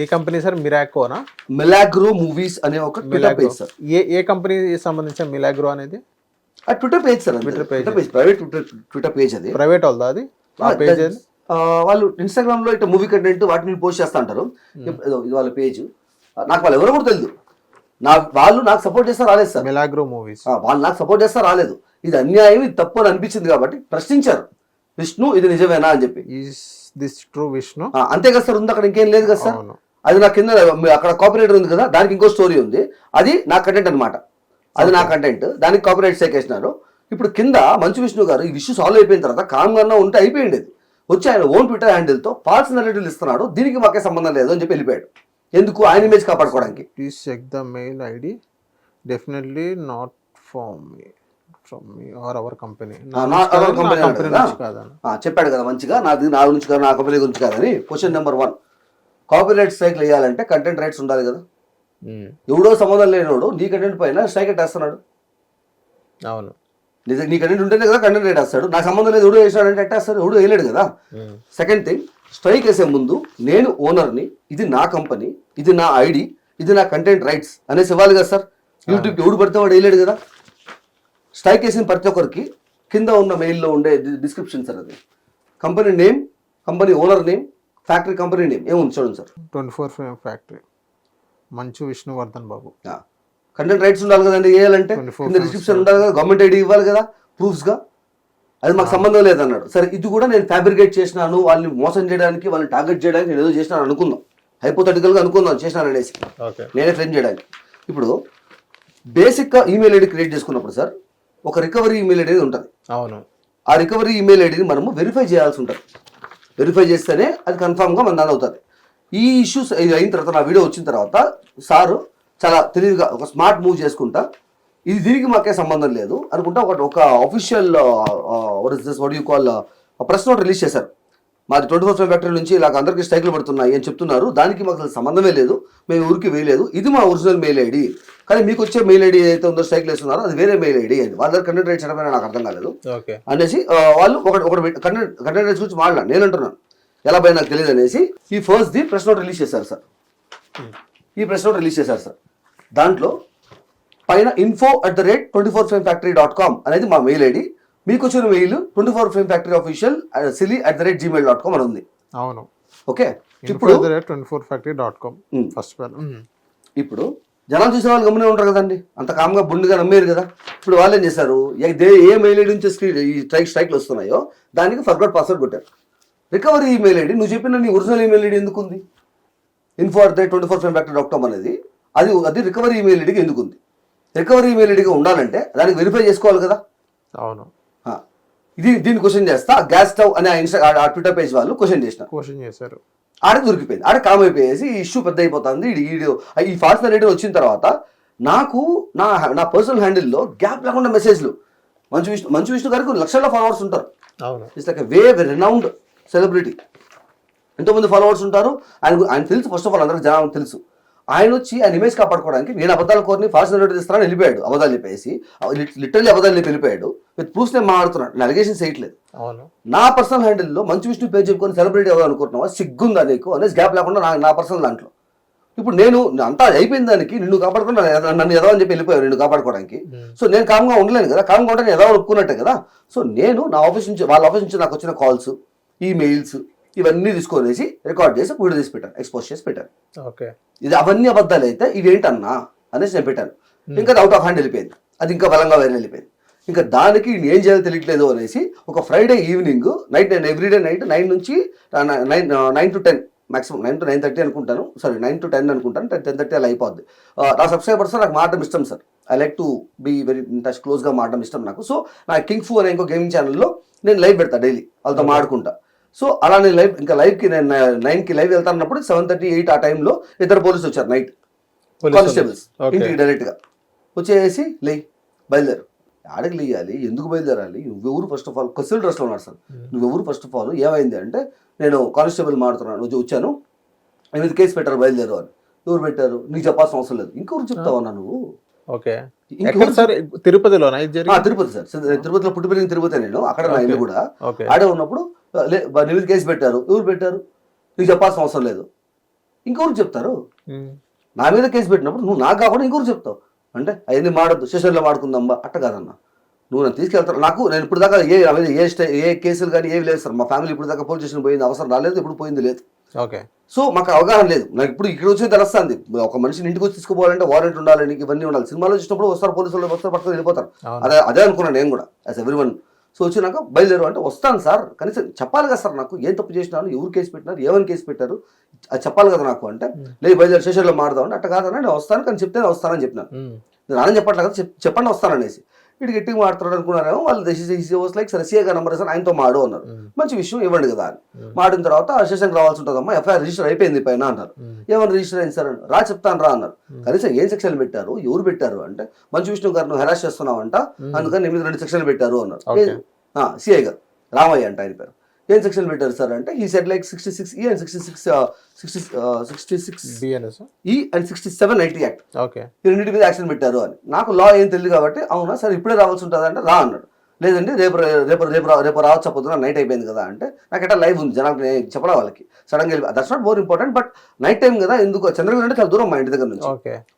ఏ company sir? మిరాకోనా Milagro movies అనే ఒక ట్విట్టర్ పేజ్ సార్. ఏ ఏ కంపెనీ సంబంధించిన మిలాగ్రో అనేది? ఆ Twitter page sir. Twitter page. Private Twitter Twitter page అది. ప్రైవేట్ వాళ్ళదా అది? ఆ పేజ్ వాళ్ళు ఇన్స్టాగ్రామ్లో ఇట్లా మూవీ కంటెంట్ వాటిని పోస్ట్ చేస్తా అంటారు. ఇదో వాళ్ళ పేజ్. నాకు వాళ్ళు ఎవరో కూడా తెలియదు నా వాళ్ళు నాకు సపోర్ట్ చేస్తా రాలేదు సార్. Milagro movies. వాళ్ళు నాకు సపోర్ట్ చేస్తా రాలేదు. ఇది అన్యాయం ఇది తప్పు అని అనిపించింది కాబట్టి ప్రశ్నించారు. విష్ణు ఇది నిజమేనా అని చెప్పి. ఈస్ దిస్ ట్రూ విష్ణు అంతే కదా సార్ ఉంది అక్కడ ఇంకేం లేదు కదా సార్? అది నా కింద అక్కడ కాపీరైటర్ ఉంది కదా దానికి ఇంకో స్టోరీ ఉంది. అది నా కంటెంట్ అన్నమాట. అది నా కంటెంట్ దానికి కాపీరైట్ సేకేసినారు ఇప్పుడు కింద మంచు విష్ణు గారు ఈ ఇష్యూ సాల్వ్ అయిపోయిన తర్వాత కామ్గా ఉంటే అయిపోయింది. వచ్చి ఆయన ఓన్ ట్విట్టర్ హ్యాండిల్తో ఫాల్స్ నెరేటివ్లు ఇస్తున్నాడు దీనికి మాకే సంబంధం లేదు అని చెప్పి వెళ్ళిపోయాడు. ఎందుకు? ఆయన ఇమేజ్ కాపాడుకోవడానికి. Please check the mail ID definitely not from from me or our company చెప్పాడు కదా మంచిగా నాది నా గురించి కాదు నా కంపెనీ గురించి కాదని. Question number one copyright strike వేయాలంటే కంటెంట్ రైట్స్ ఉండాలి కదా. ఉమ్, ఎవడో సంబంధం లేనివాడు నీ కంటెంట్ పైన స్ట్రైక్ ఎట్టేస్తున్నాడు అవును. నీ నీ కంటెంట్ ఉంటేనే కదా కంటెంట్ రేట్ వేస్తాడు. నాకు సంబంధం లేదు ఎవడు వేసాడంటే ఎట్టేస్తాడు ఎవడు వేయలేడు కదా. సెకండ్ థింగ్ స్ట్రైక్ వేసే ముందు నేను ఓనర్ని ఇది నా కంపెనీ ఇది నా ఐడి ఇది నా కంటెంట్ రైట్స్ అనేసి ఇవ్వాలి కదా సార్. యూట్యూబ్కి ఎవడు పడితే వాడు వేయలేడు కదా. స్ట్రైక్ వేసిన ప్రతి ఒక్కరికి కింద ఉన్న మెయిల్లో ఉండే డిస్క్రిప్షన్ సార్ అది. Company name company owner name factory company name ఏముంది చూడండి sir. Twenty four frame factory. Manchu Vishnuvardhan Babu. Content rights ఉండాలి కదండి వేయాలంటే 24 కింద డిస్క్రిప్షన్ ఉండాలి కదా గవర్నమెంట్ ఐడి ఇవ్వాలి కదా ప్రూఫ్స్గా? అది మాకు సంబంధం లేదన్నాడు. సరే ఇది కూడా నేను ఫ్యాబ్రికేట్ చేసినాను వాళ్ళని మోసం చేయడానికి వాళ్ళని టార్గెట్ చేయడానికి నేను ఏదో చేసినాను అనుకుందాం. హైపోథెటికల్గా అనుకుందాం చేసినాను అనేసి. ఓకే. నేనే ఫ్రెండ్ చేయడానికి. ఇప్పుడు బేసిక్గా ఈమెయిల్ ఐడి క్రియేట్ చేసుకున్నప్పుడు సార్ ఒక రికవరీ ఈమెయిల్ ఐడి అనేది ఉంటుంది. అవును. ఆ రికవరీ ఈమెయిల్ ఐడిని మనము వెరిఫై చేయాల్సి ఉంటుంది. వెరిఫై చేస్తేనే అది కన్ఫామ్గా మన దాని అవుతుంది. ఈ ఇష్యూస్ ఇది అయిన తర్వాత నా వీడియో వచ్చిన తర్వాత సారు చాలా తెలివిగా ఒక స్మార్ట్ మూవ్ చేసుకుంటా. ఇది దీనికి మాకే సంబంధం లేదు అనుకుంటా ఒక ఒక official what you call press note release చేశారు. మాది ట్వంటీ ఫోర్ ఫ్యాక్టరీ నుంచి ఇలా అందరికీ స్ట్రైక్లు పడుతున్నాయి అని చెప్తున్నారు. దానికి మాకు అసలు సంబంధమే లేదు. మేము ఊరికి వేయలేదు. ఇది మా ఒరిజినల్ మెయిల్ ఐడి. కానీ మీకు వచ్చే మెయిల్ ఐడి ఏదైతే ఉందో స్ట్రైక్లు వేస్తున్నారో అది వేరే మెయిల్ ఐడి అది వాళ్ళ దగ్గర కంటెంట్ రైట్స్ అనమైన నాకు అర్థం కాలేదు. ఓకే. అనేసి వాళ్ళు ఒకటి ఒకటి కంటెంట్ కంటెంట్ రైట్స్ గురించి మాట్లాడాను నేను అంటున్నాను ఎలా పోయి నాకు తెలియదు అనేసి ఈ first the press note release చేశారు సార్. ఈ ప్రెస్ నోట్ రిలీజ్ చేశారు సార్. దాంట్లో పైన info at the rate twenty four five factory dot com అనేది మా మెయిల్ ఐడి. మీకు వచ్చిన mail twenty four five factory official silly at the rate Gmail dot com అని ఉంది. అవును. ఓకే ఇప్పుడు twenty four factory dot com. First ఇప్పుడు జనాలు చూసే వాళ్ళు గమనే ఉంటారు కదండి. అంత కామ్గా బుండిగా నమ్మేరు కదా. ఇప్పుడు వాళ్ళు ఏం చేశారు? ఏ- మెయిల్ ఐడి నుంచి స్క్రీన్ ఈ స్ట్రైక్ స్ట్రైక్లు వస్తున్నాయో దానికి ఫర్గట్ పాస్వర్డ్ కొట్టారు. రికవరీ ఈమెయిల్ ఐడి నువ్వు చెప్పిన నీ ఒరిజినల్ ఈమెయిల్ ఐడి ఎందుకు ఉంది? Info at the twenty four five doctor dot com అనేది అది అది రికవరీ ఈమెయిల్ ఐడికి ఎందుకు ఉంది? రికవరీ ఈమెయిల్ ఐడిగా ఉండాలంటే దానికి వెరిఫై చేసుకోవాలి కదా. అవును. ఇది దీన్ని క్వశ్చన్ చేస్తా. గ్యాస్ స్టవ్ అనే ఇన్స్టా ట్విట్టర్ పేజ్ వాళ్ళు క్వశ్చన్ చేసినారు. క్వశ్చన్ చేశారు. ఆడకి దొరికిపోయింది. ఆడ కామ్ అయిపోయేసి ఈ ఇష్యూ పెద్ద అయిపోతుంది. ఈ ఫాల్స్ రేటింగ్ వచ్చిన తర్వాత నాకు నా నా పర్సనల్ హ్యాండిల్లో గ్యాప్ లేకుండా మెసేజ్లు మంచు విష్ణు మంచు విష్ణు గారికి లక్షల ఫాలోవర్స్ ఉంటారు. It's like way renowned celebrity ఎంతోమంది ఫాలోవర్స్ ఉంటారు. ఆయన ఆయన తెలుసు. ఫస్ట్ ఆఫ్ ఆల్ అందరికి జనాలకు తెలుసు. ఆయన వచ్చి ఆయన ఇమేజ్ కాపాడుకోవడానికి నేను అబద్ధాలు కోరిని ఫాస్ట్ నోట్ ఇస్తానని వెళ్ళిపోయాడు. అబద్ధాలు చెప్పేసి లిటరల్లీ అబద్ధాలు చెప్పి వెళ్ళిపోయాడు. విత్ ప్రూఫ్స్ నేను మాట్లాడుతున్నాడు నేను అలిగేషన్ చేయట్లేదు నా పర్సనల్ హ్యాండిల్లో మంచు విష్ణు పేరు చెప్పుకొని సెలబ్రిటీ అవ్వాలి అనుకుంటున్నావా? సిగ్గుందా నీకు? అనేసి గ్యాప్ లేకుండా నా నా పర్సనల్ దాంట్లో. ఇప్పుడు నేను అంతా అయిపోయిన దానికి నిన్ను కాపాడుకుని నన్ను- ఎదవని చెప్పి వెళ్ళిపోయావు నిన్ను కాపాడుకోవడానికి. సో నేను కామ్గా ఉండలేను కదా. కామ్గా ఉంటే నేను ఎదవ ఒప్పుకున్నట్టే కదా. సో నేను నా ఆఫీస్ నుంచి వాళ్ళ ఆఫీస్ నుంచి నాకు వచ్చిన కాల్స్ ఈమెయిల్స్ ఇవన్నీ తీసుకొనేసి రికార్డ్ చేసి వీడియో తీసి పెట్టాను. ఎక్స్పోజ్ చేసి పెట్టాను. ఓకే. ఇది అవన్నీ అబద్ధాలు అయితే ఇవేంటన్నా అనేసి నేను పెట్టాను. ఇంకా అది అవుట్ ఆఫ్ హ్యాండ్ వెళ్ళిపోయింది. అది ఇంకా బలంగా వేరే వెళ్ళిపోయింది. ఇంకా దానికి ఏం చేయాలో తెలియట్లేదు అనేసి ఒక ఫ్రైడే ఈవినింగ్ నైట్ నేను ఎవ్రీడే నైట్ నైన్ నుంచి nine nine to ten maximum nine to nine thirty అనుకుంటాను. సారీ నైన్ టు టెన్ అనుకుంటాను. టెన్ టెన్ థర్టీ అలా అయిపోద్ది. నా సబ్స్క్రైబర్స్ నాకు మాట్లాడడం ఇష్టం sir. I like to be very touch క్లోజ్గా మాట్లాడడం ఇష్టం నాకు. సో నా కింగ్ ఫూ అనే ఇంకో గేమింగ్ ఛానల్లో నేను లైవ్ పెడతా డైలీ వాళ్ళతో మాడుకుంటా సో అలా నేను లైవ్ ఇంకా లైవ్కి నేను నైన్కి లైవ్ వెళ్తానప్పుడు సెవెన్ థర్టీ ఎయిట్ ఆ టైంలో ఇద్దరు పోలీసులు వచ్చారు నైట్ కానిస్టేబుల్స్. ఇంటికి డైరెక్ట్గా వచ్చేసి లే బయలుదేరు. ఆడకి లేయాలి? ఎందుకు బయలుదేరాలి? నువ్వెవరు ఫస్ట్ ఆఫ్ ఆల్ కొసిల్ డ్రెస్లో ఉన్నాడు సార్. నువ్వెవరు ఫస్ట్ ఆఫ్ ఆల్ ఏమైంది అంటే నేను కానిస్టేబుల్ మాడుతున్నాను వచ్చి వచ్చాను. ఎనిమిది కేసు పెట్టారు బయలుదేరు అని. ఎవరు పెట్టారు? నీకు చెప్పాల్సిన అవసరం లేదు. ఇంకెవరు చెప్తావన్నా నువ్వు? ఓకే. జరిగింది? తిరుపతి సార్. తిరుపతిలో పుట్టి పెరిగిన తిరుపతి నేను. అక్కడ నా ఇల్లు కూడా. ఆడే ఉన్నప్పుడు లే ఎనిమిది కేసు పెట్టారు. ఎవరు పెట్టారు? నీకు చెప్పాల్సిన అవసరం లేదు. ఇంకొకరికి చెప్తారు. నా మీద కేసు పెట్టినప్పుడు నువ్వు నాకు కాకుండా ఇంకొకరు చెప్తావు? అంటే అవన్నీ మాడద్దు స్టేషన్లో మాడుకుందాంబా అట్ట కాదన్న. నువ్వు నన్ను తీసుకెళ్తాను నాకు నేను ఇప్పుడు దాకా ఏ ఏ స్టే ఏ కేసులు కానీ ఏవి లేదు సార్. మా ఫ్యామిలీ ఇప్పుడు దాకా పోలీస్ స్టేషన్ పోయింది అవసరం రాలేదు ఇప్పుడు పోయింది లేదు. ఓకే. సో మాకు అవగాహన లేదు. నాకు ఇప్పుడు ఇక్కడ వచ్చి తెలుస్తుంది. ఒక మనిషిని ఇంటికి వచ్చి తీసుకుపోవాలంటే వారెంట్ ఉండాలని ఇవన్నీ ఉండాలి. సినిమాలో చూసినప్పుడు వస్తారు పోలీసులు వస్తారు పట్టుకొని వెళ్ళిపోతారు. అదే అదే అనుకున్నాను నేను కూడా. యాజ్ ఎవ్రీ వన్ సో వచ్చినాక బయలుదేరు అంటే వస్తాను సార్. కనీసం చెప్పాలి కదా సార్ నాకు ఏం తప్పు చేసినాను ఎవరు కేసు పెట్టినారు ఏమని కేసు పెట్టారు అది చెప్పాలి కదా నాకు అంటే లేదు బయలుదేరి స్టేషన్లో మాడదాం అంటే అట్ట కాదన్నా నేను వస్తాను కానీ చెప్తే నేను వస్తానని చెప్పినాను. నేను రానని చెప్పట్లేదు కదా చెప్- చెప్పండి వస్తాననేసి. ఇటు గట్టిగా మాట్లాడారు అనుకున్నారేమో వాళ్ళు వాస్ లైక్ సరే సీఏ గారు నెంబర్ సార్ ఆయనతో మాడు అన్నారు. మంచి విషయం ఇవ్వండి కదా అని. మాడిన తర్వాత స్టేషన్కి రావాల్సి ఉంటుందమ్మా ఎఫ్ఐఆర్ రిజిస్టర్ అయిపోయింది పైన అన్నారు ఉమ్. ఏమన్నా రిజిస్టర్ అయింది సార్. రా చెప్తాను రా అన్నారు కనీసం ఏం సెక్షన్లు పెట్టారు ఎవరు పెట్టారు అంటే మంచి విష్ణు గారు నువ్వు హెరాస్ చేస్తున్నావంట అందుకని నీ మీద రెండు సెక్షన్లు పెట్టారు అన్నారు. సిఐ గారు రామయ్య అంట ఆయన పేరు ఏం సెక్షన్ పెట్టారు సార్ అంటే ఈ set like sixty six E and sixty six sixty sixty six E and sixty seven IT act okay ఈ రెండింటి మీద యాక్షన్ పెట్టారు అని. నాకు లా ఏం తెలియదు కాబట్టి అవునా సరే ఇప్పుడే రావాల్సి ఉంటుంది అంటే రా అన్నాడు. లేదండి రేపు రేపు రేపు రేపు రావచ్చు పొద్దున నైట్ అయిపోయింది కదా అంటే నాకు ఎట్లా లైవ్ ఉంది జనాలకు నేను చెప్పడం వాళ్ళకి. సడన్గా that's not more important but night time కదా ఎందుకు చంద్రగిరి అంటే చాలా దూరం మా ఇంటి దగ్గర నుంచి.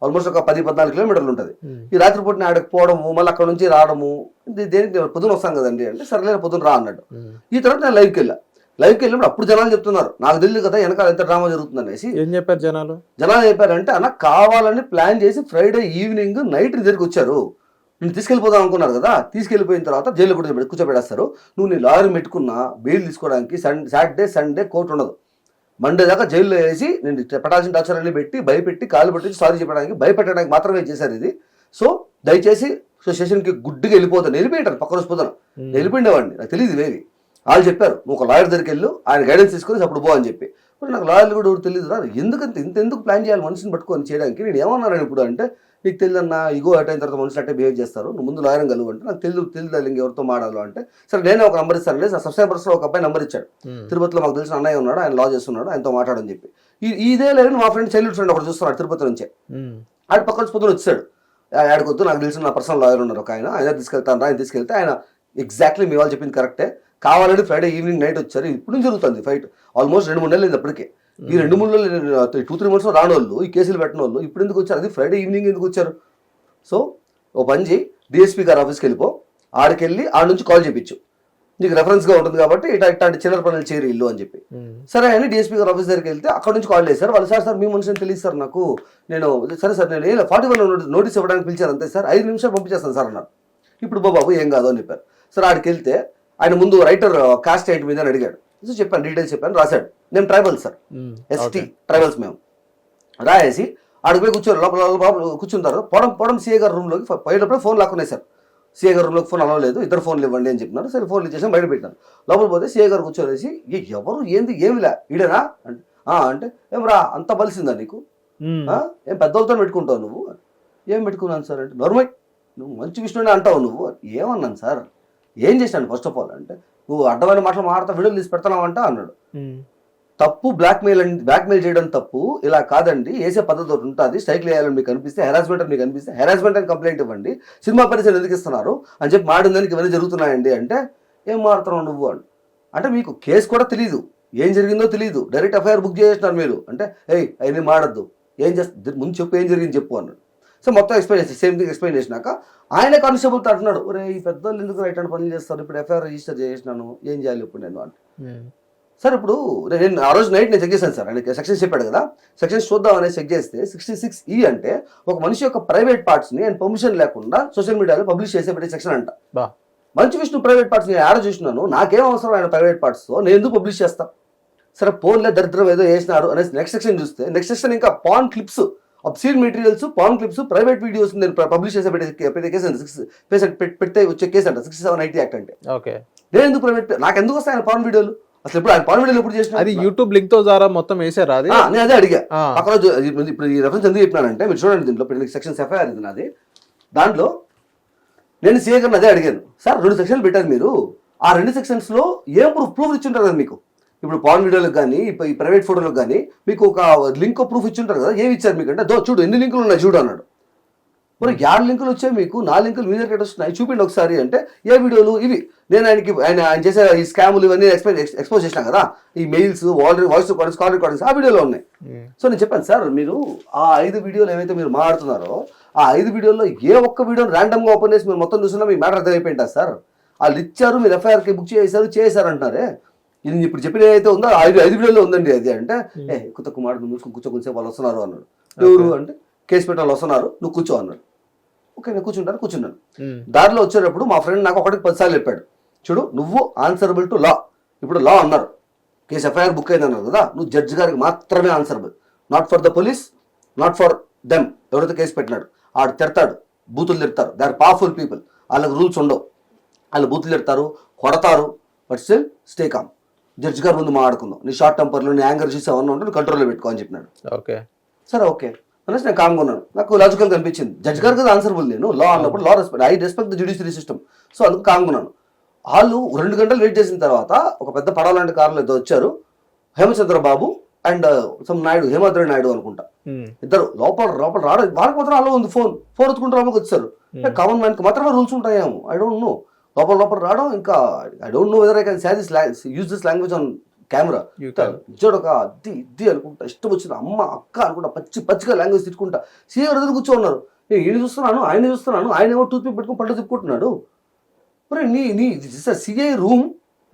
ఆల్మోస్ట్ ఒక పది పద్నాలుగు కిలోమీటర్లు ఉంటుంది. ఉమ్. ఈ రాత్రిపూట నేను ఆడకి పోవడము మళ్ళీ అక్కడ నుంచి రావడము దేనికి పొద్దున వస్తాను కదండి అంటే సరేలే పొద్దున రా అన్నాడు. ఉమ్. ఈ తర్వాత నేను లైవ్కి వెళ్ళా. లైవ్కి వెళ్ళినప్పుడు అప్పుడు జనాలు చెప్తున్నారు నాకు తెలియదు కదా వెనకాల ఎంత డ్రామా జరుగుతుంది అనేసి ఏం చెప్పారు జనాలు? జనాలు చెప్పారంటే అన్న కావాలని ప్లాన్ చేసి ఫ్రైడే ఈవినింగ్ నైట్ దగ్గరికి వచ్చారు. తీసుకెళ్ళిపోదాం అనుకున్నారు కదా తీసుకెళ్ళిపోయిన తర్వాత జైల్లో కూడా కూర్చోబెడేస్తారు నువ్వు నీ లాయర్ పెట్టుకున్న బెయిల్ తీసుకోవడానికి సన్ సాటర్డే సండే కోర్టు ఉండదు. మండే దాకా జైల్లో వేసి నేను పెట్టాల్సిన టార్చర్ అన్ని పెట్టి భయపెట్టి కాలు పెట్టి సారీ చెప్పడానికి భయపెట్టడానికి మాత్రమే చేశారు ఇది. సో దయచేసి సో స్టేషన్కి గుడ్డిగా వెళ్ళిపోతాను. వెళ్ళిపోయింటారు పక్క రోజు పోతాను. వెళ్ళిపోయిండేవాడిని నాకు తెలియదు ఇవేవి. వాళ్ళు చెప్పారు నువ్వు ఒక లాయర్ దగ్గరికి వెళ్ళు ఆయన గైడెన్స్ తీసుకొని అప్పుడు పో అని చెప్పి. నాకు లాయర్లు కూడా ఎవరు తెలియదు రా ఎందుకంత ఇంత ఎందుకు ప్లాన్ చేయాలి మనిషిని పట్టుకొని చేయడానికి? నేను ఏమన్నాను ఇప్పుడు అంటే నీకు తెలియదన్నా ఇగో అట్ అయిన తర్వాత మనుషులు అట్టే బిహేవ్ చేస్తారు. నువ్వు ముందు లాయర్ కలుగు అంటే నాకు తెలియదు తెలియదు ఇంక ఎవరితో మాడాలో అంటే సరే నేనే ఒక నెంబర్ ఇస్తాను లేదు సబ్స్క్రైబర్స్లో ఒక అబ్బాయి నెంబర్ ఇచ్చాడు. తిరుపతిలో మాకు తెలిసిన అన్నయ్య ఉన్నాడు ఆయన లా చేస్తున్నాడు ఆయనతో మాట్లాడని చెప్పి. ఇదే లేదు మా ఫ్రెండ్ చైల్డ్హుడ్ ఫ్రెండ్ ఒకటి చూస్తున్నాడు తిరుపతి నుంచే. ఆడ పక్కన పొద్దున వచ్చాడు. ఆడకొద్దు నాకు తెలిసిన నా పర్సనల్ లాయర్ ఉన్నారు ఒక ఆయన. ఆయన తీసుకెళ్తాను ఆయన తీసుకెళ్తే ఆయన ఎగ్జాక్ట్లీ మీ వాళ్ళు చెప్పింది కరెక్టే కావాలని ఫ్రైడే ఈవినింగ్ నైట్ వచ్చారు ఇప్పుడు జరుగుతుంది ఫైట్ ఆల్మోస్ట్ రెండు మూడు నెలలు అయింది అప్పటికే. ఈ రెండు మూడు నెలలు టూ త్రీ మంత్స్ రాని వాళ్ళు ఈ కేసులు పెట్టిన వాళ్ళు ఇప్పుడు ఎందుకు వచ్చారు? అది ఫ్రైడే ఈవినింగ్ ఎందుకు వచ్చారు? సో ఓ పని చేయి డిఎస్పీ గారి ఆఫీస్కి వెళ్ళిపో ఆడికి వెళ్ళి ఆడ నుంచి కాల్ చేయించు నీకు రెఫరెన్స్గా ఉంటుంది కాబట్టి ఇట్లా ఇట్లాంటి చిల్లర పనులు చేయరు ఇల్లు అని చెప్పి. సరే అని డిఎస్పీ గారు ఆఫీస్ దగ్గరికి వెళ్తే అక్కడ నుంచి కాల్ చేశారు. వాళ్ళు సార్ సార్ మీ మనిషిని తెలియదు సార్ నాకు. నేను సరే సార్ నేను ఫార్టీ వన్ నోటీస్ ఇవ్వడానికి పిలిచారు అంతే సార్. ఐదు నిమిషాలు పంపించేస్తాను సార్ అన్నారు. ఇప్పుడు బాబు ఏం కాదు అని చెప్పారు. సార్ ఆడికి వెళ్తే ఆయన ముందు రైటర్ కాస్ట్ ఏంటి మీద అని అడిగాడు. సో చెప్పాను డీటెయిల్స్ చెప్పాను రాశాడు. నేను ట్రైబల్ సార్. ఎస్టీ ట్రైబల్స్ మేము. రాయేసి ఆడికి పోయి కూర్చొని లోపల లోపల తర్వాత పొడం పొడం సీఏ గారి రూమ్లోకి పోయేటప్పుడు ఫోన్ లాక్కునేశారు సీఏ గారి రూమ్లోకి ఫోన్ అలవలేదు ఇద్దరు ఫోన్లు ఇవ్వండి అని చెప్పినారు సరే ఫోన్లు ఇచ్చేసాం బయట పెట్టినారు లోపల పోతే సీఏ గారు కూర్చొనేసి "ఏ, ఎవరు? ఏంది? ఏమిలా ఈడనా? అంటే "ఆ" అంటే ఏం రా అంత బలిసిందా నీకు? ఏం పెద్దలతో పెట్టుకుంటావు నువ్వు? ఏం పెట్టుకున్నాను సార్? అంటే నార్మల్ నువ్వు మంచి విష్ణునే అంటావు నువ్వు? ఏమన్నాను సార్? ఏం చేశాను ఫస్ట్ ఆఫ్ ఆల్ అంటే నువ్వు అడ్డమైన మాటలు మాట్లాడతా వీడియోలు తీసి పెడతానంట అన్నాడు. తప్పు బ్లాక్మెయిల్ అండి బ్లాక్మెయిల్ చేయడం తప్పు ఇలా కాదండి వేసే పద్ధతి ఒకటి ఉంటుంది స్ట్రైక్ వేయాలని మీకు అనిపిస్తే హెరాస్మెంట్ అని మీకు అనిపిస్తే హెరాస్మెంట్ అని కంప్లైంట్ ఇవ్వండి సినిమా పరిచయం ఎందుకు ఇస్తున్నారు? అని చెప్పి మాడిందానికి ఇవన్నీ జరుగుతున్నాయండి అంటే ఏం మారుతున్నావు నువ్వు? అని అంటే మీకు కేసు కూడా తెలియదు ఏం జరిగిందో తెలియదు డైరెక్ట్ ఎఫ్ఐఆర్ బుక్ చేసినారు మీరు. అంటే ఏయ్ అవన్నీ మాడద్దు. ఏం చేస్తా ముందు చెప్పు ఏం జరిగింది చెప్పు అన్నాడు. సో మొత్తం ఎక్స్ప్లెయిన్ చేసి సేమ్ థింగ్ ఎక్స్ప్లెయిన్ చేసినాక ఆయన కానిస్టేబుల్తో అంటున్నాడు ఒరే ఈ పెద్దోళ్ళు ఎందుకు రైట్ హ్యాండ్ పనులు చేస్తారు? ఇప్పుడు ఎఫ్ఐఆర్ రిజిస్టర్ చేసినాను ఏం చేయాలి ఇప్పుడు నేను? అంటే ఉమ్. సార్ ఇప్పుడు నేను ఆ రోజు నైట్ నేను చెక్ చేశాను సార్ ఆయన సెక్షన్స్ చెప్పాడు కదా సెక్షన్స్ చూద్దాం అనేది చెక్ చేస్తే సిక్స్టీ సిక్స్ ఈ అంటే ఒక మనిషి యొక్క ప్రైవేట్ పార్ట్స్ని ఆయన పర్మిషన్ లేకుండా సోషల్ మీడియాలో పబ్లిష్ చేసే పెట్టే సెక్షన్ అంట. మంచి విష్ణు ప్రైవేట్ పార్ట్స్ నేను ఆడ చూసినాను? నాకేం అవసరం ఆయన ప్రైవేట్ పార్ట్స్తో నేను ఎందుకు పబ్లిష్ చేస్తా? సరే ఫోన్లే దరిద్రం ఏదో వేసినారు అనేసి నెక్స్ట్ సెక్షన్ చూస్తే నెక్స్ట్ సెక్షన్ ఇంకా porn clips obscene materials porn clips private videos నేను పబ్లిష్ చేసే పెట్టే కేసు అంట సిక్స్ పెడితే వచ్చే కేసు అంట. సిక్స్ సెవెన్ ఎయిటీ యాక్ట్ అంటే. ఓకే. నేను ఎందుకు ప్రైవేట్ నాకు ఎందుకు వస్తాయి ఆయన పాన్ వీడియోలు? అసలు ఇప్పుడు ఆయన పాన్ వీడియోలు ఎప్పుడు చేసిన అది యూట్యూబ్ లింక్తో ద్వారా మొత్తం వేసారా అది? నేను అదే అడిగా. ఇది- ఇప్పుడు ఈ రెఫరెన్స్ ఎందుకు చెప్పినానంటే మీరు చూడండి దీంట్లో ఇప్పుడు సెక్షన్స్ ఎఫ్ఐఆర్ ఇది నాది. దాంట్లో నేను సీఏ గారిని అదే అడిగాను. సార్ రెండు సెక్షన్లు పెట్టారు మీరు. ఆ రెండు సెక్షన్స్లో ఏం ప్రూఫ్ ప్రూఫ్ ఇచ్చి ఉంటారు కదా మీకు? ఇప్పుడు పాన్ వీడియోలకు కానీ ఈ ప్రైవేట్ ఫోటోలకు కానీ మీకు ఒక లింక్ ప్రూఫ్ ఇచ్చి ఉంటారు కదా ఏమి ఇచ్చారు మీకు అంటే దో చూడు ఎన్ని లింకులు ఉన్నాయి చూడు అన్నాడు. మరి యాడ్ లింకులు వచ్చాయి మీకు? నా లింకులు మీ దగ్గర వస్తున్నాయి. చూపిండి ఒకసారి అంటే ఏ వీడియోలు ఇవి. నేను ఆయనకి ఆయన ఆయన చేసే ఈ స్కాములు ఇవన్నీ ఎక్స్పోజ్ ఎక్స్పోజ్ చేసినా కదా ఈ mails voice voice recordings call recordings ఆ వీడియోలో ఉన్నాయి. ఉమ్, సో నేను చెప్పాను సార్ మీరు ఆ ఐదు వీడియోలు ఏవైతే మీరు మాట్లాడుతున్నారో ఆ ఐదు వీడియోలో ఏ ఒక్క వీడియో ర్యాండమ్గా ఓపెన్ చేసి మీరు మొత్తం చూసినా మీ మ్యాటర్ అర్థమైపోయింటా సార్? వాళ్ళు ఇచ్చారు మీరు ఎఫ్ఐఆర్కి బుక్ చేశారు చేశారు అంటున్నారే ఇది ఇప్పుడు చెప్పిన ఏదైతే ఉందో ఐదు ఐదు వీడియోలో ఉందండి అది అంటే ఏ కొత్త కుమారుడు నువ్వు మూసుకొని కూర్చో కొంచెం వాళ్ళు వస్తున్నారు అన్నాడు. ఎవరు? అంటే కేసు పెట్టే వాళ్ళు వస్తున్నారు నువ్వు కూర్చో అన్నాడు. ఓకే నేను కూర్చుంటాను కూర్చున్నాను. దారిలో వచ్చేటప్పుడు మా ఫ్రెండ్ నాకు ఒకటికి పదిసార్లు చెప్పాడు. చూడు నువ్వు ఆన్సరబుల్ టు లా ఇప్పుడు లా అన్నారు. కేసు ఎఫ్ఐఆర్ బుక్ అయింది అన్నారు కదా నువ్వు జడ్జి గారికి మాత్రమే answerable not for the police not for them ఎవరైతే కేసు పెట్టినాడు ఆడు తిడతాడు. బూతులు తిడతారు. దే ఆర్ పవర్ఫుల్ పీపుల్ వాళ్ళకి రూల్స్ ఉండవు. వాళ్ళు బూతులు తిడతారు కొడతారు. But still stay calm judge గారి ముందు మాట్లాడుకుందాం. నీ షార్ట్ టెంపర్లో నీ యాంగర్ చూసి అవన్నీ ఉంటే కంట్రోల్లో పెట్టుకో అని చెప్పినాడు. ఓకే. సరే ఓకే. అనేసి నేను కామ్గా ఉన్నాను. నాకు లాజికల్ కనిపించింది. జడ్జ్ గారికి కదా ఆన్సర్బుల్ నేను లా అన్నప్పుడు law respect I respect the judiciary system so అందుకు కామ్గా ఉన్నాను. వాళ్ళు రెండు గంటలు వెయిట్ చేసిన తర్వాత ఒక పెద్ద పడవలాంటి కార్లు ఏదో వచ్చారు. హేమచంద్ర బాబు అండ్ సమ్ నాయుడు హేమాద్రి నాయుడు అనుకుంటా. ఉమ్, ఇద్దరు లోపల లోపల రాడు వాళ్ళకి మాత్రం అలా ఉంది ఫోన్ ఫోన్ ఎత్తుకుంటూ లోపలికి వచ్చారు. కామన్ మ్యాన్కి మాత్రమే రూల్స్ ఉంటాయేమో. ఐ డోంట్ నో లోపల లోపల రావడం ఇంకా I don't know whether I can say this use this language on camera. ఇచ్చాడు ఒక అద్ది ఇద్ది అనుకుంటా ఇష్టం వచ్చిన అమ్మ అక్క అనుకుంటా పచ్చి పచ్చిగా లాంగ్వేజ్ తిట్టుకుంటా. సీఏ ఎదురు కూర్చో ఉన్నారు. నేను ఈయన చూస్తున్నాను ఆయన చూస్తున్నాను ఆయన ఏమో టూత్ పెట్టుకుని పళ్ళు తిప్పుకుంటున్నాడు. మరి నీ నీ సిఐ రూమ్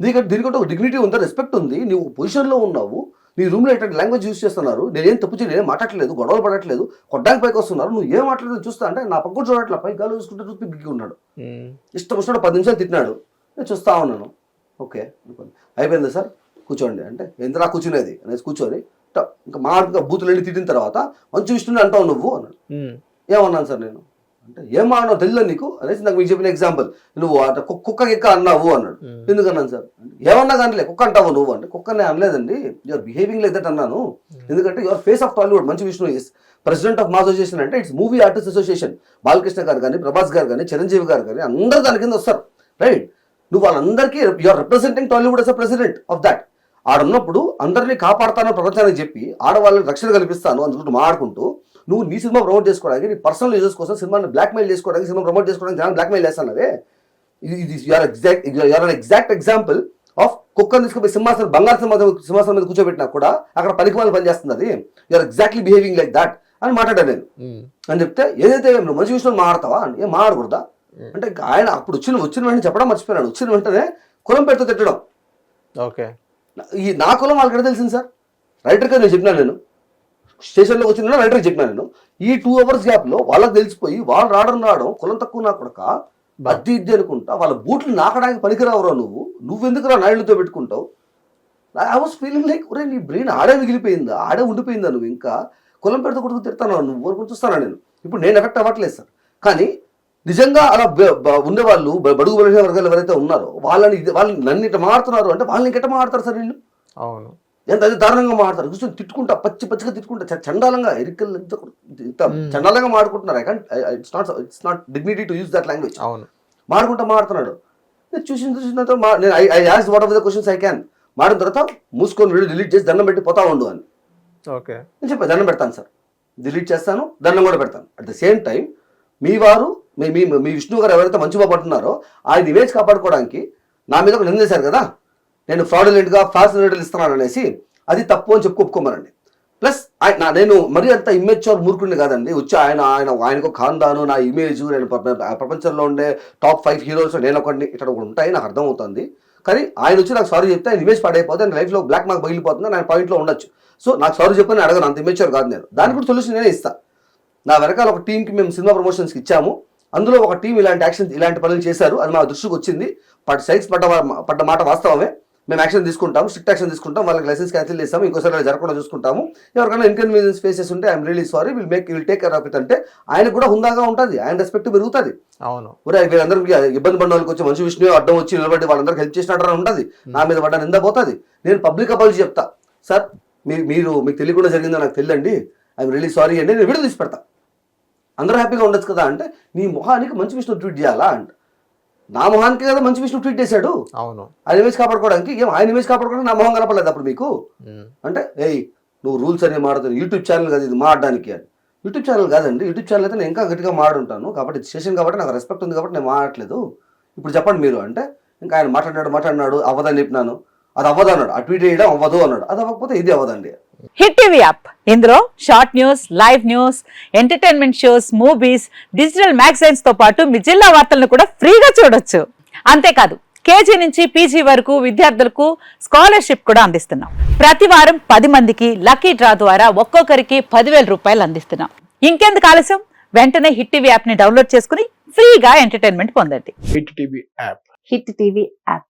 నీకంటే దీనికంటే ఒక డిగ్నిటీ ఉందా? రెస్పెక్ట్ ఉంది. నీవు పొజిషన్లో ఉన్నావు. నీ రూమ్లో ఎట్లాంటి లాంగ్వేజ్ యూస్ చేస్తున్నారు? నేనేం తప్పు చేయలేదు నేనేం మాట్లాడలేదు గొడవలు పడట్లేదు కొట్టడానికి పైకి వస్తున్నారు నువ్వు ఏం మాట్లాడలేదు చూస్తా అంటే నా పక్కన చూడట్లే పై గాలు చూసుకుంటే టూత్ పిక్ ఉన్నాడు. ఇష్టం వచ్చినట్టు పది నిమిషాలు తిట్టినాడు. నేను చూస్తా ఉన్నాను. ఓకే అనుకోండి. అయిపోయిందా సార్? కూర్చోండి. అంటే ఎంతరా కూర్చునేది? అనేసి కూర్చొని ఇంకా మా ఇంకా బూతులు వెళ్ళి తిట్టిన తర్వాత మంచి విష్ణుని అంటావు నువ్వు? అన్నాడు. ఏమన్నాను సార్ నేను? అంటే ఏం మాట్లాడో తెలియదు నీకు? అనేసి నాకు మీకు చెప్పిన ఎగ్జాంపుల్ నువ్వు అట కుక్క ఎక్క అన్నావు అన్నాడు. ఎందుకు అన్నాను సార్? ఏమన్నా కానీ కుక్క అంటావు నువ్వు అంటే కుక్క నేను అనలేదండి యువర్ బిహేవింగ్ లైక్ దట్ అన్నాను. ఎందుకంటే your face of Tollywood Manchu Vishnu is president of MAA association అంటే it's movie artist association Balakrishna గారు కానీ ప్రభాస్ గారు కానీ చిరంజీవి గారు కానీ అందరూ దాని కింద వస్తారు. రైట్ నువ్వు వాళ్ళందరికీ your representing Tollywood as a president of that ఆడున్నప్పుడు అందరినీ కాపాడుతాను ప్రపంచానికి చెప్పి ఆడవాళ్ళకి రక్షణ కల్పిస్తాను అందుకుంటూ మాట్లాడుకుంటూ నువ్వు నీ సినిమా ప్రమోట్ చేసుకోవడానికి నీ పర్సనల్ యూజెస్ కోసం సినిమాని బ్లాక్మెయిల్ చేసుకోవడానికి సినిమా ప్రమోట్ చేసుకోవడానికి జనాన్ని బ్లాక్మెయిల్ చేస్తానవే ఇది you're exact you're an exact example of కుక్కని తీసుకుపోయి సింహాసనం బంగారు సింహాసనం సింహాసనం మీద కూర్చోబెట్టినా కూడా అక్కడ పనికి వాళ్ళు పనిచేస్తుంది అది. You're exactly behaving like that అని మాట్లాడాను నేను. అని చెప్తే ఏదైతే నువ్వు మంచి విషయం మాట్లాడతావా? అంటే ఏం మాట్లాడకూడదా? అంటే ఆయన అప్పుడు వచ్చిన వచ్చిన వెంటనే చెప్పడం మర్చిపోయాడు వచ్చిన వెంటనే కులం పెడితే తిట్టడం. ఓకే. ఈ నా కులం వాళ్ళకి తెలిసింది సార్? రైటర్గా నేను చెప్పినా నేను. స్టేషన్లోకి వచ్చిన రైటర్కి చెప్పినా నేను. ఈ టూ అవర్స్ గ్యాప్లో వాళ్ళకి తెలిసిపోయి వాళ్ళు రావడం రావడం కులం తక్కువ నా కొడక బద్దీ ఇద్ది అనుకుంటా వాళ్ళ బూట్లు నాకడానికి పనికిరావురా నువ్వు? నువ్వెందుకు రా నాయుడుతో పెట్టుకుంటావు? ఐ వాస్ ఫీలింగ్ లైక్ ఒరే నీ బ్రెయిన్ ఆడే మిగిలిపోయిందా? ఆడే ఉండిపోయిందా నువ్వు ఇంకా? కులం పెడితే కొడుకు తిడతాను నువ్వు? ఊరుకుని చూస్తానా నేను. ఇప్పుడు నేను ఎఫెక్ట్ అవ్వట్లేదు సార్. కానీ నిజంగా అలా ఉండేవాళ్ళు బడుగు బలహీన వర్గాలు ఎవరైతే ఉన్నారో వాళ్ళని వాళ్ళని నన్ను ఇట్లా మాడుతున్నారు అంటే వాళ్ళని ఇంకెట్ట మాడతారు సార్ వీళ్ళు? అవును. ఎంత అది దారుణంగా మాడతారు కూర్చొని తిట్టుకుంటా పచ్చి పచ్చిగా తిట్టుకుంటా చండాలంగా ఎరికలు ఎంత ఇంత చండాలంగా మాడుకుంటున్నారు. I can't it's not it's not dignity to use that language అవును. మాడుకుంటా మాడుతున్నాడు. నేను చూసిన చూసిన తర్వాత నేను I I as what of the questions I can మాడిన తర్వాత మూసుకొని వీడియో డిలీట్ చేసి దండం పెట్టి పోతా ఉండు అని. ఓకే. నేను చెప్పాను దండం పెడతాను సార్. డిలీట్ చేస్తాను దండం కూడా పెడతాను. అట్ ద సేమ్ టైం మీ వారు మీ మీ మీ విష్ణు గారు ఎవరైతే మంచి పడుతున్నారో ఆయన ఇమేజ్ కాపాడుకోవడానికి నా మీద ఒక నిందేశారు కదా? నేను ఫ్రాడులెంట్గా ఫాస్ట్ రేట్లు ఇస్తున్నాను అనేసి అది తప్పు అని చెప్పి ఒప్పుకోమనండి. ప్లస్ ఆయన నేను మరీ అంత ఇమ్మెచ్యూర్ మూర్ఖుడిని కాదండి. వచ్చి ఆయన ఆయన ఆయనకు ఖాందాను నా ఇమేజ్ నేను ప్రపంచంలో ఉండే టాప్ ఫైవ్ హీరోస్ నేను ఒకటి ఇక్కడ ఒకటి ఉంటాయి నాకు అర్థమవుతుంది. కానీ ఆయన వచ్చి నాకు సారీ చెప్తే ఆయన ఇమేజ్ పాడైపోతే ఆయన లైఫ్లో బ్లాక్ మార్క్ పగిలిపోతుంది నేను పాయింట్లో ఉండొచ్చు. సో నాకు సారీ చెప్పని అడగను అంత ఇమేచ్యూర్ కాదు నేను. దానికి కూడా సొల్యూషన్ నేనే ఇస్తాను నా వెనకాల ఒక టీంకి మేము సినిమా ప్రమోషన్స్కి ఇచ్చాము. అందులో ఒక టీం ఇలాంటి యాక్షన్ ఇలాంటి పనులు చేశారు. అది మా దృష్టికి వచ్చింది. పట్ సైక్స్ పడ్డ పడ్డ మాట వాస్తవమే. మేము యాక్షన్ తీసుకుంటాము. స్ట్రిక్ట్ యాక్షన్ తీసుకుంటాం వాళ్ళకి లైసెన్స్ క్యాన్సిల్ చేస్తాము. ఇంకోసారి అలా జరగకుండా చూసుకుంటాము. ఎవరికైనా ఇన్కన్వీనియన్స్ ఫేసెస్ ఉంటే I'm really sorry will make will take care of it అంటే ఆయనకు కూడా హుందాగా ఉంటుంది. ఆయన రెస్పెక్ట్ పెరుగుతుంది. అవును. ఒరే వీళ్ళందరికీ ఇబ్బంది పడిన వాళ్ళకి వచ్చి మంచి విష్ణు అడ్డం వచ్చి నిలబడి వాళ్ళందరికీ హెల్ప్ చేసినట్టు ఉంటుంది. నా మీద పడ్డ నింద పోతుంది. నేను పబ్లిక్ అపాలజీ చెప్తా. సార్ మీరు మీకు తెలియకుండా జరిగిందో నాకు తెలియండి. ఐఎమ్ రియలీ సారీ అండి నేను వీడియో తీసి పెడతా. అందరూ హ్యాపీగా ఉండొచ్చు కదా అంటే నీ మొహానికి మంచి విష్ణు ట్వీట్ చేయాలా అంట. నా మొహానికి కదా మంచి విష్ణు ట్వీట్ చేశాడు. అవును. ఆయన ఇమేజ్ కాపాడుకోవడానికి ఏం ఆయన ఇమేజ్ కాపాడుకోవడానికి నా మొహం కనపడలేదు అప్పుడు మీకు? అంటే ఏయ్ నువ్వు రూల్స్ అనే మాడుతుంది యూట్యూబ్ ఛానల్ కదా ఇది మాడడానికి అని. యూట్యూబ్ ఛానల్ కాదండి యూట్యూబ్ ఛానల్ అయితే నేను ఇంకా గట్టిగా మాడుంటాను కాబట్టి స్టేషన్ కాబట్టి నాకు రెస్పెక్ట్ ఉంది కాబట్టి నేను మాట్లాడలేదు ఇప్పుడు చెప్పండి మీరు అంటే ఇంకా ఆయన మాట్లాడినాడు మాట్లాడినాడు అవ్వదని చెప్పినాను. అది అవ్వదు అన్నాడు. అటు ఇటు వేయడం అవ్వదు అన్నాడు. అది అవ్వకపోతే ఇది అవ్వదండి. Hit TV app. ఇందులో short news live news entertainment shows movies digital మ్యాగజైన్స్తో పాటు మీ జిల్లా వార్తలను కూడా ఫ్రీగా చూడొచ్చు. అంతేకాదు కేజీ నుంచి పీజీ వరకు విద్యార్థులకు స్కాలర్షిప్ కూడా అందిస్తున్నాం. ప్రతి వారం పది మందికి లక్కీ డ్రా ద్వారా ఒక్కొక్కరికి పదివేల రూపాయలు అందిస్తున్నాం. ఇంకెందుకు ఆలస్యం? వెంటనే హిట్ టీవీ యాప్ని డౌన్లోడ్ చేసుకుని ఫ్రీగా ఎంటర్టైన్మెంట్ పొందండి. Hit TV app. Hit TV app.